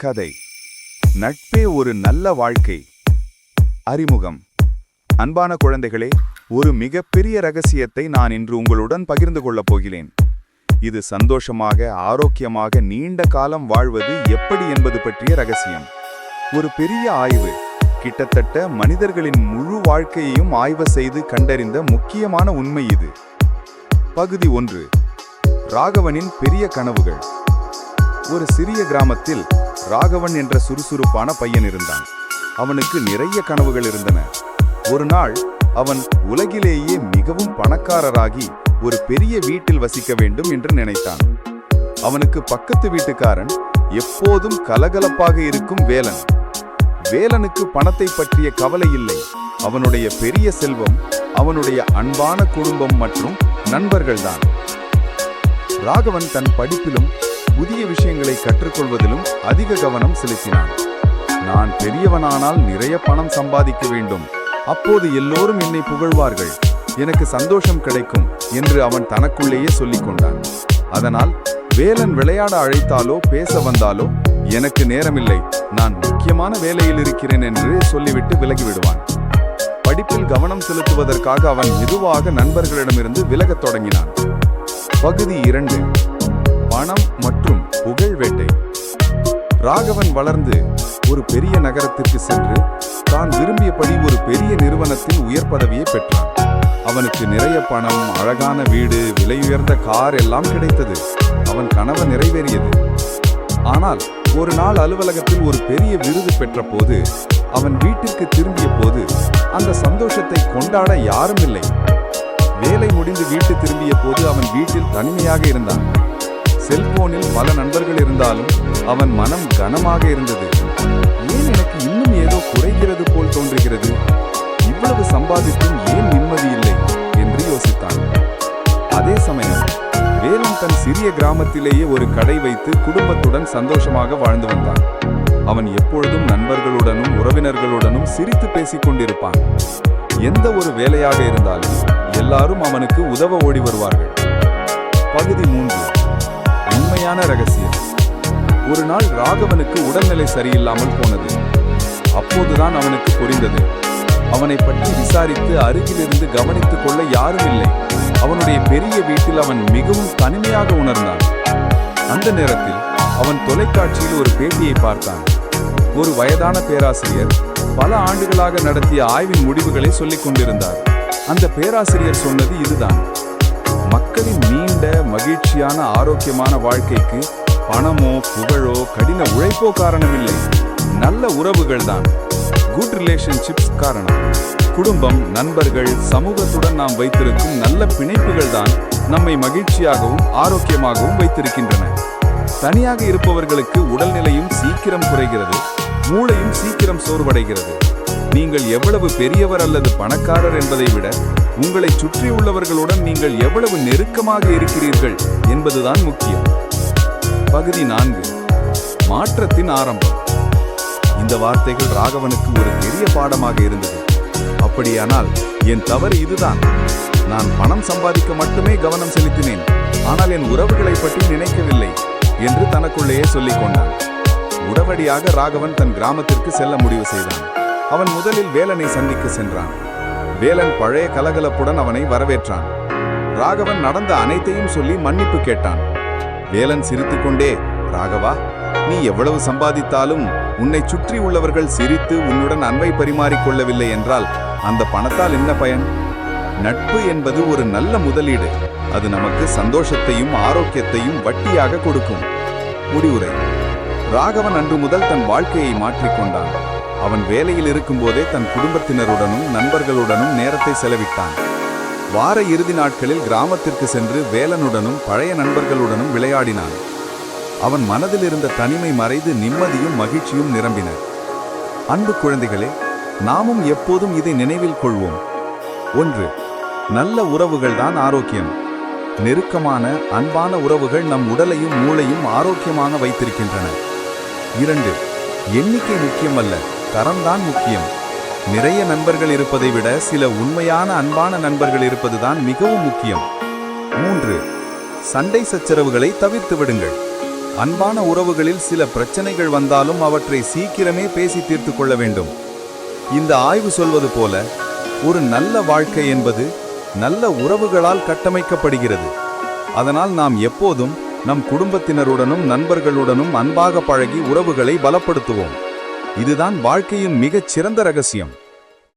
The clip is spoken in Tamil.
கதை. நட்பே ஒரு நல்ல வாழ்க்கை. அறிமுகம். அன்பான குழந்தைகளே ஒரு மிகப்பெரிய ரகசியத்தை நான் இன்று உங்களுடன் பகிர்ந்து கொள்ளப் போகிறேன். இது சந்தோஷமாக ஆரோக்கியமாக நீண்ட காலம் வாழ்வது எப்படி என்பது பற்றிய ரகசியம். ஒரு பெரிய ஆய்வு. கிட்டத்தட்ட மனிதர்களின் முழு வாழ்க்கையையும் ஆய்வு செய்து கண்டறிந்த முக்கியமான உண்மை இது. பகுதி ஒன்று. ராகவனின் பெரிய கனவுகள். ஒரு சிறிய கிராமத்தில் ராகவன் என்ற சுறுசுறுப்பான பையன் இருந்தான். அவனுக்கு நிறைய கனவுகள் இருந்தன. ஒரு நாள் அவன் உலகிலேயே மிகவும் பணக்காரராகி ஒரு பெரிய வீட்டில் வசிக்க வேண்டும் என்று நினைத்தான். அவனுக்கு பக்கத்து வீட்டுக்காரன் எப்போதும் கலகலப்பாக இருக்கும் வேலன். வேலனுக்கு பணத்தை பற்றிய கவலை இல்லை. அவனுடைய பெரிய செல்வம் அவனுடைய அன்பான குடும்பம் மற்றும் நண்பர்கள்தான். ராகவன் தன் படிப்பிலும் புதிய விஷயங்களை கற்றுக்கொள்வதிலும் அதிக கவனம் செலுத்தினான். நான் பெரியவனானால் நிறைய பணம் சம்பாதிக்க வேண்டும். அப்போது எல்லோரும் என்னை புகழ்வார்கள். எனக்கு சந்தோஷம் கிடைக்கும் என்று அவன் தனக்குள்ளேயே சொல்லிக் கொண்டான். அதனால் வேலன் விளையாட அழைத்தாலோ பேச வந்தாலோ எனக்கு நேரமில்லை. நான் முக்கியமான வேலையில் இருக்கிறேன் என்று சொல்லிவிட்டு விலகிவிடுவான் படிப்பில் கவனம் செலுத்துவதற்காக அவன் மெதுவாக நண்பர்களிடமிருந்து விலகத் தொடங்கினான். பகுதி இரண்டு. பணம் மற்றும் புகழ் வேட்டை. ராகவன் வளர்ந்து ஒரு பெரிய நகரத்திற்கு சென்று தான் விரும்பியபடி ஒரு பெரிய நிறுவனத்தில் உயர் பதவியை பெற்றான். அவனுக்கு நிறைய பணம் அழகான வீடு விலையுயர்ந்த கார் எல்லாம் கிடைத்தது. அவன் கனவு நிறைவேறியது. ஆனால் ஒரு நாள் அலுவலகத்தில் ஒரு பெரிய விருது பெற்ற போது அவன் வீட்டிற்கு திரும்பிய போது அந்த சந்தோஷத்தை கொண்டாட யாரும் இல்லை. வேலை முடிந்து வீட்டு திரும்பிய போது அவன் வீட்டில் தனிமையாக இருந்தான். செல்போனில் பல நண்பர்கள் இருந்தாலும் அவன் மனம் கனமாக இருந்தது. ஏன் எனக்கு இன்னும் ஏதோ குறைகிறது போல் தோன்றுகிறது? இவ்வளவு சம்பாதித்தும் ஏன் நிம்மதி இல்லை? என்று யோசித்தான். அதே சமயம் வேலன் தன் சிறிய கிராமத்திலேயே ஒரு கடை வைத்து குடும்பத்துடன் சந்தோஷமாக வாழ்ந்து வந்தான். அவன் எப்பொழுதும் நண்பர்களுடனும் உறவினர்களுடனும் சிரித்து பேசிக் கொண்டிருப்பான். எந்த ஒரு வேலையாக இருந்தாலும் எல்லாரும் அவனுக்கு உதவ ஓடி வருவார்கள். பகுதி மூன்று. உண்மையான ரகசியம். ஒரு நாள் ராகவனுக்கு உடல்நிலை சரியில்லாமல் போனது. அப்போதுதான் அவனுக்கு புரிந்தது. அவனை பற்றி விசாரித்து அருகிலிருந்து கவனித்துக் கொள்ள யாரும் இல்லை. அவனுடைய பெரிய வீட்டில் அவன் மிகவும் தனிமையாக உணர்ந்தான். அந்த நேரத்தில் அவன் தொலைக்காட்சியில் ஒரு பேட்டியை பார்த்தான். ஒரு வயதான பேராசிரியர் பல ஆண்டுகளாக நடத்திய ஆய்வின் முடிவுகளை சொல்லிக் கொண்டிருந்தார். அந்த பேராசிரியர் சொன்னது இதுதான். மக்களின் நீண்ட மகிழ்ச்சியான ஆரோக்கியமான வாழ்க்கைக்கு பணமோ புகழோ கடின உழைப்போ காரணமில்லை. நல்ல உறவுகள் தான். குட் ரிலேஷன்ஷிப்ஸ் காரணம். குடும்பம் நண்பர்கள் சமூகத்துடன் நாம் வைத்திருக்கும் நல்ல பிணைப்புகள் தான் நம்மை மகிழ்ச்சியாகவும் ஆரோக்கியமாகவும் வைத்திருக்கின்றன. தனியாக இருப்பவர்களுக்கு உடல்நிலையும் சீக்கிரம் குறைகிறது. மூளையும் சீக்கிரம் சோர்வடைகிறது. நீங்கள் எவ்வளவு பெரியவர் அல்லது பணக்காரர் என்பதை விட உங்களை சுற்றியுள்ளவர்களுடன் நீங்கள் எவ்வளவு நெருக்கமாக இருக்கிறீர்கள் என்பதுதான் முக்கியம். பகுதி நான்கு. மாற்றத்தின் ஆரம்பம். இந்த வார்த்தைகள் ராகவனுக்கு ஒரு பெரிய பாடமாக இருந்தது. அப்படியானால் என் தவறு இதுதான். நான் பணம் சம்பாதிக்க மட்டுமே கவனம் செலுத்தினேன். ஆனால் என் உறவுகளை பற்றி நினைக்கவில்லை என்று தனக்குள்ளேயே சொல்லிக் கொண்டான். உடனடியாக ராகவன் தன் கிராமத்திற்கு செல்ல முடிவு செய்தான். அவன் முதலில் வேலனை சந்திக்க சென்றான். வேலன் பழைய கலகலப்புடன் அவனை வரவேற்றான். ராகவன் நடந்த அனைத்தையும் சொல்லி மன்னிப்பு கேட்டான். வேலன் சிரித்துக்கொண்டே ராகவா நீ எவ்வளவு சம்பாதித்தாலும் உன்னை சுற்றி உள்ளவர்கள் சிரித்து உன்னுடன் அன்பை பரிமாறிக்கொள்ளவில்லை என்றால் அந்த பணத்தால் என்ன பயன்? நட்பு என்பது ஒரு நல்ல முதலீடு. அது நமக்கு சந்தோஷத்தையும் ஆரோக்கியத்தையும் வட்டியாக கொடுக்கும். முடிவுரை. ராகவன் அன்று முதல் தன் வாழ்க்கையை மாற்றிக்கொண்டான் அவன் வேலையில் இருக்கும்போதே தன் குடும்பத்தினருடனும் நண்பர்களுடனும் நேரத்தை செலவிட்டான். வார இறுதி நாட்களில் கிராமத்திற்கு சென்று வேலனுடனும் பழைய நண்பர்களுடனும் விளையாடினான். அவன் மனதில் இருந்த தனிமை மறைந்து நிம்மதியும் மகிழ்ச்சியும் நிரம்பின. அன்பு குழந்தைகளே நாமும் எப்போதும் இதை நினைவில் கொள்வோம். ஒன்று நல்ல உறவுகள் தான் ஆரோக்கியம். நெருக்கமான அன்பான உறவுகள் நம் உடலையும் மூளையும் ஆரோக்கியமாக வைத்திருக்கின்றன. இரண்டு எண்ணிக்கை முக்கியமல்ல தரம்தான் முக்கியம். நிறைய நண்பர்கள் இருப்பதை விட சில உண்மையான அன்பான நண்பர்கள் இருப்பதுதான் மிகவும் முக்கியம். மூன்று சண்டை சச்சரவுகளை தவிர்த்து விடுங்கள். அன்பான உறவுகளில் சில பிரச்சனைகள் வந்தாலும் அவற்றை சீக்கிரமே பேசி தீர்த்து கொள்ள வேண்டும். இந்த ஆய்வு சொல்வது போல ஒரு நல்ல வாழ்க்கை என்பது நல்ல உறவுகளால் கட்டமைக்கப்படுகிறது. அதனால் நாம் எப்போதும் நம் குடும்பத்தினருடனும் நண்பர்களுடனும் அன்பாக பழகி உறவுகளை பலப்படுத்துவோம். இதுதான் வாழ்க்கையின் மிகச் சிறந்த ரகசியம்.